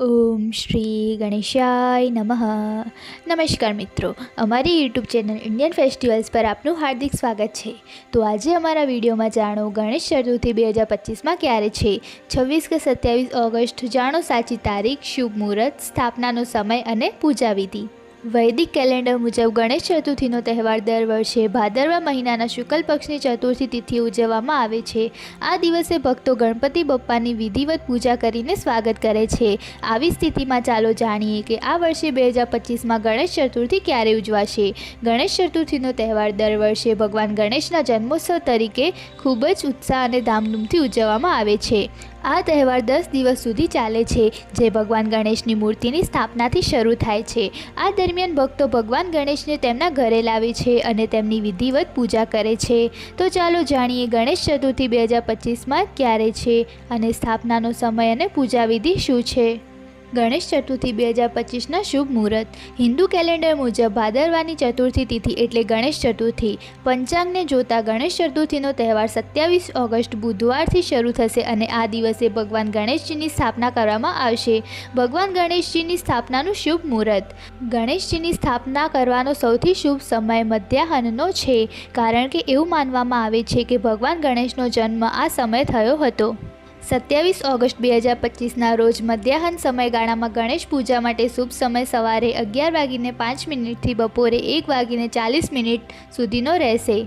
ઓમ શ્રી ગણેશાય નમઃ. નમસ્કાર મિત્રો, અમારી યુટ્યુબ ચેનલ ઇન્ડિયન ફેસ્ટિવલ્સ પર આપનું હાર્દિક સ્વાગત છે. તો આજે અમારા વિડીયોમાં જાણો, ગણેશ ચતુર્થી બે હજાર પચીસમાં ક્યારે છે? છવ્વીસ કે સત્યાવીસ ઓગસ્ટ, જાણો સાચી તારીખ, શુભ મુહૂર્ત, સ્થાપનાનો સમય અને પૂજા વિધિ વૈદિક કેલેન્ડર મુજબ ગણેશ ચતુર્થીનો તહેવાર દર વર્ષે ભાદરવા મહિનાના શુક્લ પક્ષની ચતુર્થી તિથિ ઉજવવામાં આવે છે. આ દિવસે ભક્તો ગણપતિ બપ્પાની વિધિવત પૂજા કરીને સ્વાગત કરે છે. આવી સ્થિતિમાં ચાલો જાણીએ કે આ વર્ષે બે હજાર પચીસમાં ગણેશ ચતુર્થી ક્યારે ઉજવાશે? ગણેશ ચતુર્થીનો તહેવાર દર વર્ષે ભગવાન ગણેશના જન્મોત્સવ તરીકે ખૂબ જ ઉત્સાહ અને ધામધૂમથી ઉજવવામાં આવે છે. આ તહેવાર દસ દિવસ સુધી ચાલે છે, જે ભગવાન ગણેશની મૂર્તિની સ્થાપનાથી શરૂ થાય છે. આ દરમિયાન ભક્તો ભગવાન ગણેશને તેમના ઘરે લાવે છે અને તેમની વિધિવત પૂજા કરે છે. તો ચાલો જાણીએ ગણેશ ચતુર્થી બે હજાર પચીસમાં ક્યારે છે અને સ્થાપનાનો સમય અને પૂજા વિધિ શું છે? ગણેશ ચતુર્થી બે હજાર પચીસના શુભ મુહૂર્ત. હિન્દુ કેલેન્ડર મુજબ ભાદરવાની ચતુર્થી તિથિ એટલે ગણેશ ચતુર્થી. પંચાંગને જોતા ગણેશ ચતુર્થીનો તહેવાર સત્યાવીસ ઓગસ્ટ બુધવારથી શરૂ થશે અને આ દિવસે ભગવાન ગણેશજીની સ્થાપના કરવામાં આવશે. ભગવાન ગણેશજીની સ્થાપનાનું શુભ મુહૂર્ત. ગણેશજીની સ્થાપના કરવાનો સૌથી શુભ સમય મધ્યાહનનો છે. કારણ કે એવું માનવામાં આવે છે કે ભગવાન ગણેશનો જન્મ આ સમય થયો હતો. સત્યાવીસ ઓગસ્ટ બે હજાર પચીસના રોજ મધ્યાહન સમયગાળામાં ગણેશ પૂજા માટે શુભ સમય સવારે અગિયાર વાગીને પાંચ મિનિટથી બપોરે એક વાગીને ચાલીસ મિનિટ સુધીનો રહેશે.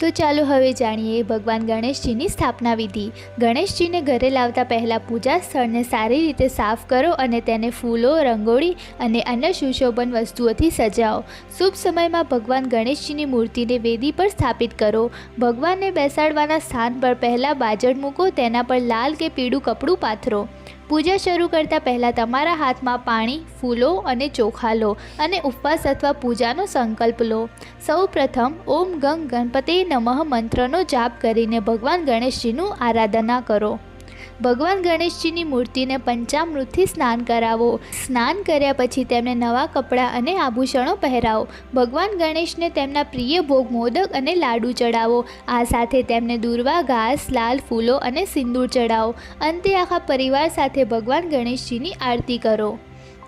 તો ચાલો હવે જાણીએ ભગવાન ગણેશજીની સ્થાપના વિધિ. ગણેશજીને ઘરે લાવતા પહેલાં પૂજા સ્થળને સારી રીતે સાફ કરો અને તેને ફૂલો, રંગોળી અને અન્ય સુશોભન વસ્તુઓથી સજાવો. શુભ સમયમાં ભગવાન ગણેશજીની મૂર્તિને વેદી પર સ્થાપિત કરો. ભગવાનને બેસાડવાના સ્થાન પર પહેલાં બાજડ મૂકો, તેના પર લાલ કે પીળું કપડું પાથરો. પૂજા શરૂ કરતાં પહેલાં તમારા હાથમાં પાણી, ફૂલો અને ચોખા લો અને ઉપવાસ અથવા પૂજાનો સંકલ્પ લો. સૌ પ્રથમ ઓમ ગંગ ગણપતે નમઃ મંત્રનો જાપ કરીને ભગવાન ગણેશજીનું આરાધના કરો. ભગવાન ગણેશજીની મૂર્તિને પંચામૃતથી સ્નાન કરાવો. સ્નાન કર્યા પછી તેમને નવા કપડાં અને આભૂષણો પહેરાવો. ભગવાન ગણેશને તેમના પ્રિય ભોગ મોદક અને લાડુ ચડાવો. આ સાથે તેમને દુર્વા ઘાસ, લાલ ફૂલો અને સિંદૂર ચડાવો. અંતે આખા પરિવાર સાથે ભગવાન ગણેશજીની આરતી કરો.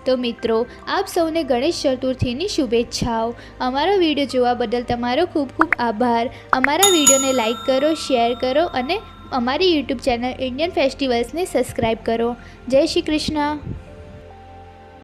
તો મિત્રો, આપ સૌને ગણેશ ચતુર્થીની શુભેચ્છાઓ. અમારો વીડિયો જોવા બદલ તમારો ખૂબ ખૂબ આભાર. અમારા વિડીયોને લાઈક કરો, શેર કરો અને અમારી યુટ્યુબ ચેનલ ઇન્ડિયન ફેસ્ટિવલ્સને સબસ્ક્રાઈબ કરો. જય શ્રી કૃષ્ણ.